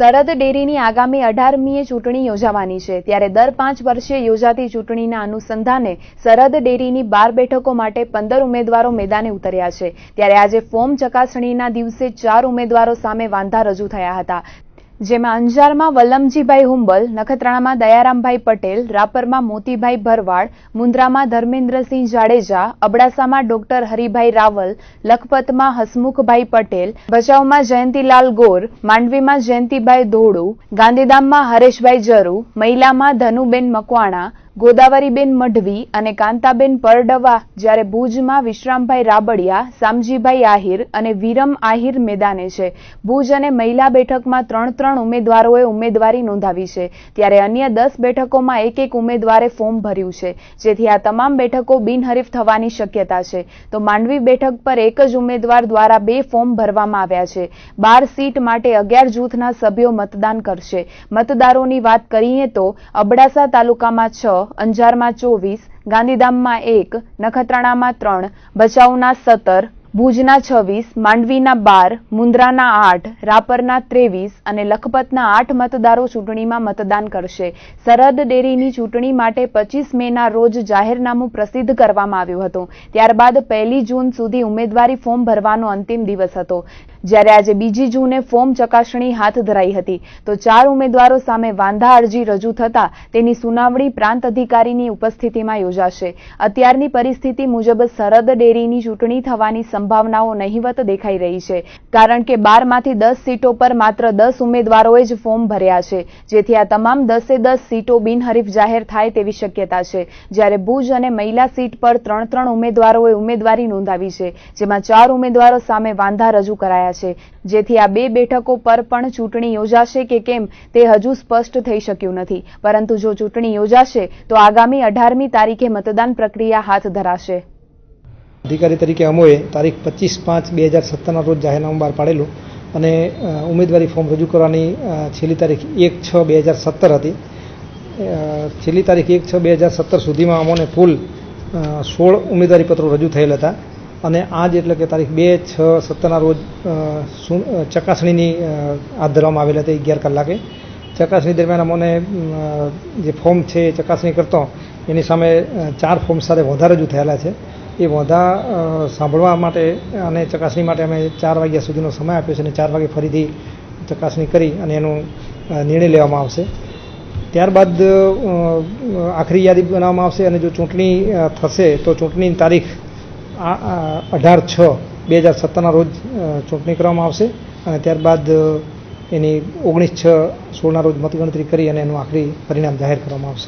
સરહદ ડેરીની આગામી અઢારમીએ ચૂંટણી યોજાવાની છે. ત્યારે દર પાંચ વર્ષે યોજાતી ચૂંટણીના અનુસંધાને સરહદ ડેરીની બાર બેઠકો માટે પંદર ઉમેદવારો મેદાને ઉતર્યા છે. ત્યારે આજે ફોર્મ ચકાસણીના દિવસે ચાર ઉમેદવારો સામે વાંધા રજૂ થયા હતા. જેમાં અંજારમાં વલ્લમજીભાઈ હુંબલ, નખત્રાણામાં દયારામભાઈ પટેલ, રાપરમાં મોતીભાઈ ભરવાડ મુન્દ્રામાં ધર્મેન્દ્રસિંહ જાડેજા, અબડાસામાં ડોક્ટર હરિભાઈ રાવલ, લખપતમાં હસમુખભાઈ પટેલ, ભચાઉમાં જયંતિલાલ ગોર, માંડવીમાં જયંતિભાઈ ધોળુ, ગાંધીધામમાં હરેશભાઈ જરુ, મહિલામાં ધનુબેન મકવાણા ગોદાવરીબેન મઢવી અને કાંતાબેન પરડવા જ્યારે ભુજમાં વિશ્રામભાઈ રાબડિયા, સામજીભાઈ આહિર અને વિરમ આહિર મેદાને છે. ભુજ અને મહિલા બેઠકમાં ત્રણ ત્રણ ઉમેદવારોએ ઉમેદવારી નોંધાવી છે. ત્યારે અન્ય દસ બેઠકોમાં એક એક ઉમેદવારે ફોર્મ ભર્યું છે. જેથી આ તમામ બેઠકો બિનહરીફ થવાની શક્યતા છે. તો માંડવી બેઠક પર એક જ ઉમેદવાર દ્વારા બે ફોર્મ ભરવામાં આવ્યા છે. બાર સીટ માટે અગિયાર જૂથના સભ્યો મતદાન કરશે. મતદારોની વાત કરીએ તો અબડાસા તાલુકામાં છ અંજારમાં ચોવીસ ગાંધીધામમાં એક નખત્રાણામાં ત્રણ ભચાઉના સત્તર ભુજના છવ્વીસ, માંડવીના બાર મુન્દ્રાના આઠ, રાપરના ત્રેવીસ અને લખપતના આઠ મતદારો ચૂંટણીમાં મતદાન કરશે. સરહદ ડેરીની ચૂંટણી માટે પચીસ મેના રોજ જાહેરનામું પ્રસિદ્ધ કરવામાં આવ્યું હતું. ત્યારબાદ પહેલી જૂન સુધી ઉમેદવારી ફોર્મ ભરવાનો અંતિમ દિવસ હતો. જ્યારે આજે બીજી જૂને ફોર્મ ચકાસણી હાથ ધરાઈ હતી, તો ચાર ઉમેદવારો સામે વાંધા અરજી રજૂ થતા તેની સુનાવણી પ્રાંત અધિકારીની ઉપસ્થિતિમાં યોજાશે. અત્યારની પરિસ્થિતિ મુજબ સરહદ ડેરીની ચૂંટણી થવાની સંભાવનાઓ નહિવત દેખાઈ રહી છે. કારણ કે બારમાંથી દસ સીટો પર માત્ર દસ ઉમેદવારોએ જ ફોર્મ ભર્યા છે. જેથી આ તમામ દસે દસ સીટો બિનહરીફ જાહેર થાય તેવી શક્યતા છે. જ્યારે ભુજ અને મહિલા સીટ પર ત્રણ ત્રણ ઉમેદવારોએ ઉમેદવારી નોંધાવી છે, જેમાં ચાર ઉમેદવારો સામે વાંધા રજૂ કરાયા છે. જેથી આ બે બેઠકો પર પણ ચૂંટણી યોજાશે કે કેમ તે હજુ સ્પષ્ટ થઈ શક્યું નથી. પરંતુ જો ચૂંટણી યોજાશે, તો આગામી અઢારમી તારીખે મતદાન પ્રક્રિયા હાથ ધરાશે. અધિકારી તરીકે અમોએ તારીખ પચીસ પાંચ બે હજાર સત્તરના રોજ જાહેરનામું બહાર પાડેલું અને ઉમેદવારી ફોર્મ રજૂ કરવાની છેલ્લી તારીખ એક છ બે હજાર સત્તર હતી. છેલ્લી તારીખ એક છ બે હજાર સત્તર સુધીમાં અમોને કુલ સોળ ઉમેદવારી પત્રો રજૂ થયેલ હતા અને આજ એટલે કે તારીખ બે છ સત્તરના રોજ ચકાસણીની હાથ ધરવામાં આવેલ હતી અગિયાર કલાકે. ચકાસણી દરમિયાન અમોને જે ફોર્મ છે એ ચકાસણી કરતો એની સામે ચાર ફોર્મ સાથે વધારે રજૂ થયેલા છે. એ વધા સાંભળવા માટે અને ચકાસણી માટે અમે ચાર વાગ્યા સુધીનો સમય આપ્યો છે અને ચાર વાગે ફરીથી ચકાસણી કરી અને એનો નિર્ણય લેવામાં આવશે. ત્યારબાદ આખરી યાદી બનાવવામાં આવશે અને જો ચૂંટણી થશે તો ચૂંટણીની તારીખ આ અઢાર છ બે હજાર સત્તરના રોજ ચૂંટણી કરવામાં આવશે અને ત્યારબાદ એની ઓગણીસ છ સોળના રોજ મતગણતરી કરી અને એનું આખરી પરિણામ જાહેર કરવામાં આવશે.